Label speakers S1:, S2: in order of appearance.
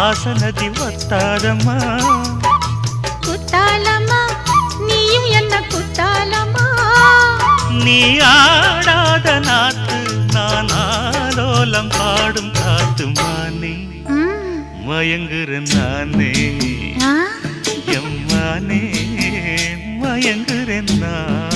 S1: ஆசனதி வத்தாதம்மா.
S2: குத்தாலமா நீயும் என்ன குத்தாலமா
S1: நீ ஆடாத நாத்து நான் ஆலோலம் பாடும் காத்து மானே மயங்குற நானே. எம்மானே மயங்குறேன் நான்.